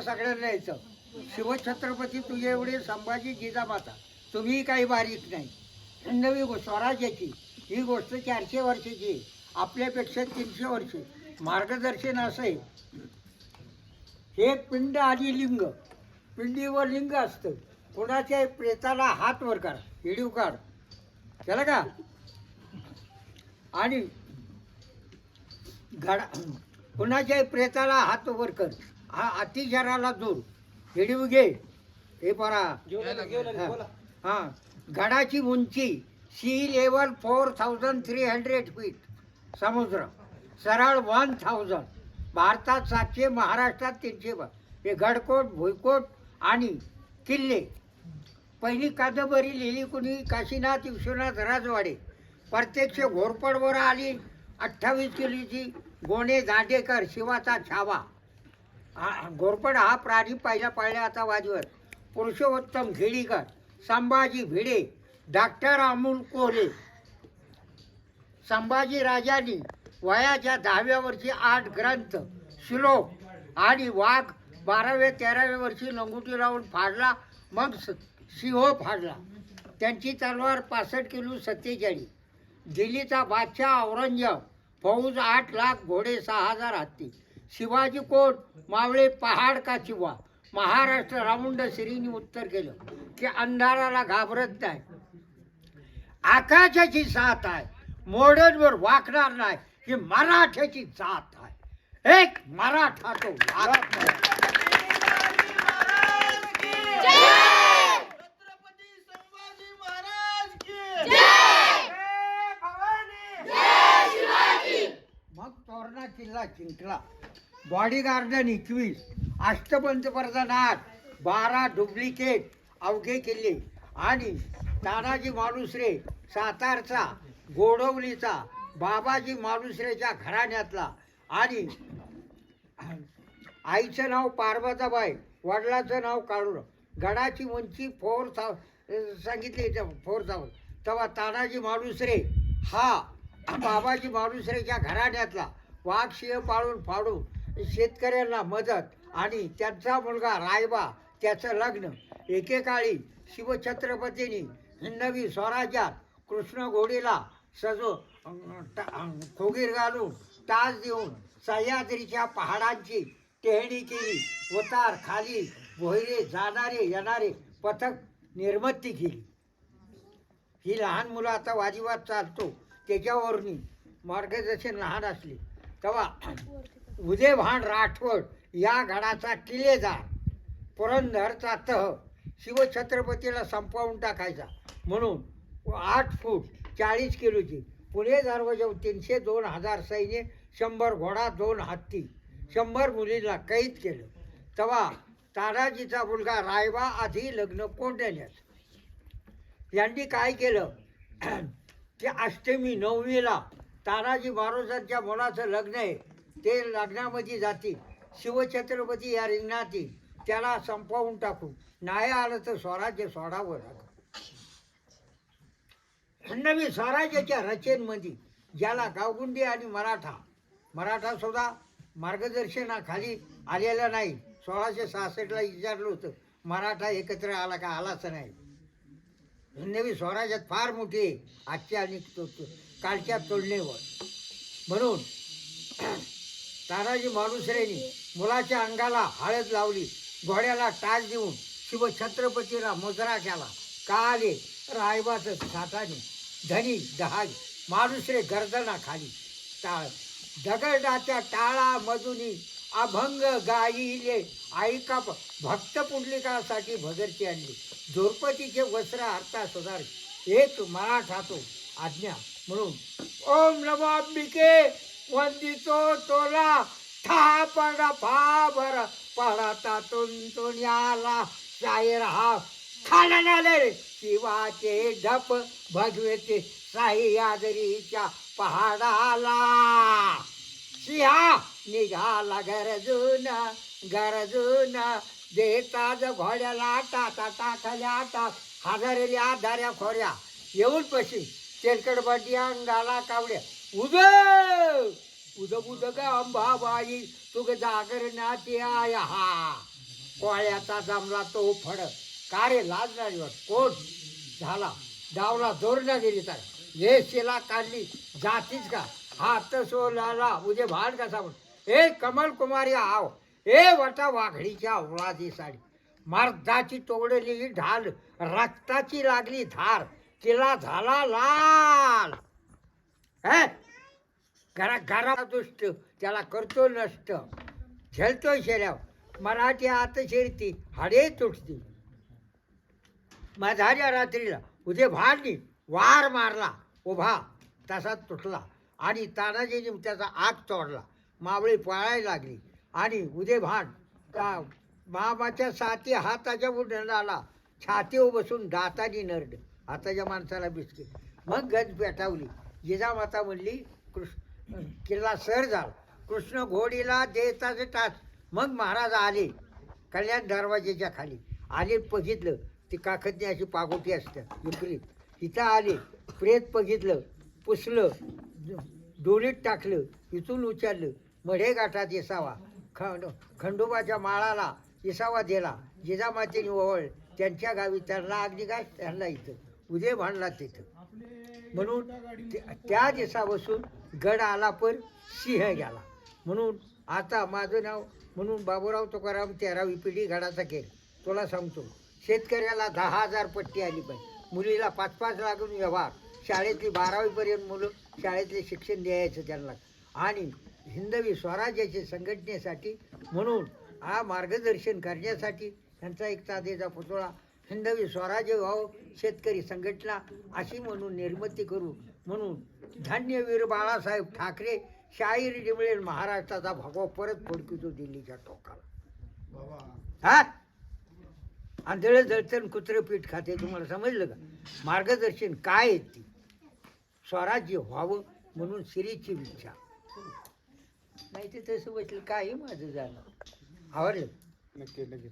सगळ्यांना यायचं. शिवछत्रपती तुझे एवढे संभाजी जिजामाता तुम्ही काही बारीक नाही. नवी गो- स्वराज्याची. ही गोष्ट चारशे वर्षाची आपल्यापेक्षा तीनशे वर्ष. मार्गदर्शन असं आहे. हे पिंड आणि लिंग. पिंडीवर लिंग असतं. कोणाच्या प्रेताला हात वर काढ हिडीव काढ. केलं का? आणि घडा कुणाच्याही प्रेताला हात वर कर. हा अतिशराला दूर. हिडीव घे. हे परा. हा. गडाची उंची sea level four thousand three hundred feet समुद्र. सरळ वन थाउजंड भारतात सातशे महाराष्ट्रात तीनशे हे गडकोट भुईकोट आणि किल्ले. पहिली कादंबरी लिहिली कुणी? काशीनाथ विश्वनाथ राजवाडे. प्रत्यक्ष घोरपडवर आली अठ्ठावीस किलोची. गोणे दांडेकर शिवाचा छावा. हा घोरपड हा प्राणी पाहिला पाळल्या आता वाजवर. पुरुषोत्तम घेडीकर संभाजी भिडे डॉक्टर अमोल कोहले संभाजी राजांनी वयाच्या दहाव्या वर्षी आठ ग्रंथ श्लोक आणि वाघ बाराव्या तेराव्या वर्षी लंगुटी लावून फाडला मग स- सिंह फाडला. त्यांची तलवार पासष्ट किलो सत्तेचाळीस. दिल्लीचा बादशाह औरंगजेब फौज आठ लाख घोडे सहा हजार हत्ती. शिवाजी कोट मावळे पहाड का चिवा? महाराष्ट्र रामुंड श्रीनी उत्तर केलं की अंधाराला घाबरत नाही. आकाशाची साथ आहे मॉडर्नवर वाकणार नाही ही मराठ्याची जात आहे. एक मराठा तो मग तोरणा किल्ला जिंकला. बॉडीगार्डन एकवीस. अष्टपंचप्रधान आठ. बारा डुप्लिकेट अवघे किल्ले. आणि तानाजी मालुसरे सातारचा गोडवलीचा बाबाजी मालुसरेच्या घराण्यातला. आणि आईचं नाव पार्वताबाई वडिलाचं नाव काळूर गडाची उंची फोर था सांगितली फोर थाउजंड तेव्हा तानाजी मालुसरे हा बाबाजी मालुसरेच्या घराण्यातला. वाघ शिय पाळून फाडून शेतकऱ्यांना मदत आणि त्यांचा मुलगा रायबा त्याचं लग्न. एकेकाळी शिवछत्रपतींनी हिंदवी स्वराज्यात कृष्ण घोडीला सजो टा- खोगीर घालून तास देऊन सह्याद्रीच्या पहाडांची टेहणी केली. उतार खाली भोयरे जाणारे येणारे पथक निर्मिती केली. ही लहान मुलं आता वादिवाद चालतो. त्याच्यावरून मार्गदर्शन लहान असले. तेव्हा उदय भान राठोड या गडाचा किल्लेदार पुरंदरचा तह शिवछत्रपतीला संपवून टाकायचा. म्हणून आठ फूट चाळीस किलोची पुणे दरवाजा तीनशे दोन हजार सैन्य शंभर घोडा दोन हत्ती शंभर मुलींना कैद केलं. तेव्हा तानाजीचा मुलगा रायबा आधी लग्न कोंडण्यास यांनी काय केलं? की अष्टमी नवमीला तानाजी महाराजांच्या मुलाचं लग्न आहे. ते लग्नामध्ये जातील. शिवछत्रपती या रिंगणातील त्याला संपवून टाकू. नाही आलं तर स्वराज्य सोडावं लागलं. नवी स्वराज्याच्या रचनेमध्ये ज्याला गावगुंडी आणि मराठा मराठा सुद्धा मार्गदर्शनाखाली आलेला नाही. सोळाशे सहासष्टला विचारलं होतं मराठा एकत्र आला का? आलाच नाही. नवी स्वराज्यात फार मोठी आहे आजच्या आणि कालच्या तुलनेवर. म्हणून तानाजी मालुसरेनी मुलाच्या अंगाला हळद लावली घोड्याला टाच देऊन शिवछत्रपतीला मुजरा केला. का आले रायबाचं साठाने धनी दहाज मालुसरे गर्दना खाली टाळ. दगडाच्या टाळा मधुनी अभंग गाईले ऐका भक्त पुंडलिकासाठी भगरची आणली. द्रौपदीचे वस्त्र हरता सुधार एक मराठा तो आज्ञा म्हणून ओम नमांबिके वंदितो तोला ठा पडा फाबर पडता तुंतून शायर हा खाण्याले शिवाचे ढप भगवते साई आदरीच्या पहाडाला. सिंहा निघाला गरजून गरजून देताज घोड्याला टाटा टाकल्या टाक हादरल्या आधाऱ्या खोऱ्या. येऊन पशी तेलकड बड्डी अंगाला कावड्या. उद! उद उद ग अंबाबाई तुग जागरणाची आया हा. कोळ्याचा जमला तो फड. का रे लाज नाही वाट कोण? झाला. डावला जोरण्या गेली तर. हे शिला काढली. जातीच का? हात सोलाला. उजे भाड कसा म्हणून हे कमल कुमारी आव. हे वटा वाघडीच्या अवलादी साडी. मर्दाची तोडलेली ढाल. रक्ताची लागली धार. तिला झाला लाल. हे? घरा घरा दुष्ट त्याला करतो नष्ट. झेलतो शेऱ्याव मराठी आत शिरती हाडे तुटती. माझ्या रात्रीला उद्या भाडली वार मारला उभा तसा तुटला. आणि तानाजीने त्याचा आग तोडला. मावळी पळायला लागली. आणि उदे भांड का मामाच्या साती हाताच्या बुडाला छातीवर बसून दातानी नरड. हाताच्या माणसाला बिस्किट मग गज पेटावली. जिजामाता म्हणली कृष्ण किल्ला सर झाला. कृष्ण घोडीला देताचे टाच. मग महाराज आले. कल्याण दरवाजेच्या खाली. आले बघितलं. ती काखदनी अशी पागोटी असते विपरीत. इथं आले. प्रेत बघितलं. पुसलं. डोलीत टाकलं. इथून उचललं. मढे गाठात येसावा. खंड खंडोबाच्या माळाला येसावा दिला. जिजामातेने ओवळ त्यांच्या गावी त्यांना अग्निकाश त्यांना इथं. उदय भांडला तिथं. म्हणून त्या दिवसापासून गड आला पण सिंह गेला. म्हणून आता माझं नाव म्हणून बाबूराव तुकाराम तेरावी पिढी गडाचा खेळ तुला सांगतो शेतकऱ्याला दहा हजार पट्टी आली पाहिजे. मुलीला पाच पाच लागून व्यवहार. शाळेतली बारावीपर्यंत मुलं शाळेतले शिक्षण द्यायचं त्यांना. आणि हिंदवी स्वराज्याच्या संघटनेसाठी म्हणून हा मार्गदर्शन करण्यासाठी त्यांचा एक तादेचा पुतळा हिंदवी स्वराज्य व्हावं शेतकरी संघटना अशी म्हणून निर्मिती करू म्हणून धान्यवीर बाळासाहेब ठाकरे शाहीर डिमळेल महाराष्ट्राचा भगवा परत फडकितो दिल्लीच्या टोकाला. हा? आंधळ जळचण कुत्र पीठ खाते तुम्हाला समजलं का? मार्गदर्शन काय आहे ती? स्वराज्य व्हावं म्हणून श्रीची इच्छा. नाही ते तसं बसलं काही माझं जाणं. आवडलं नक्की नक्की.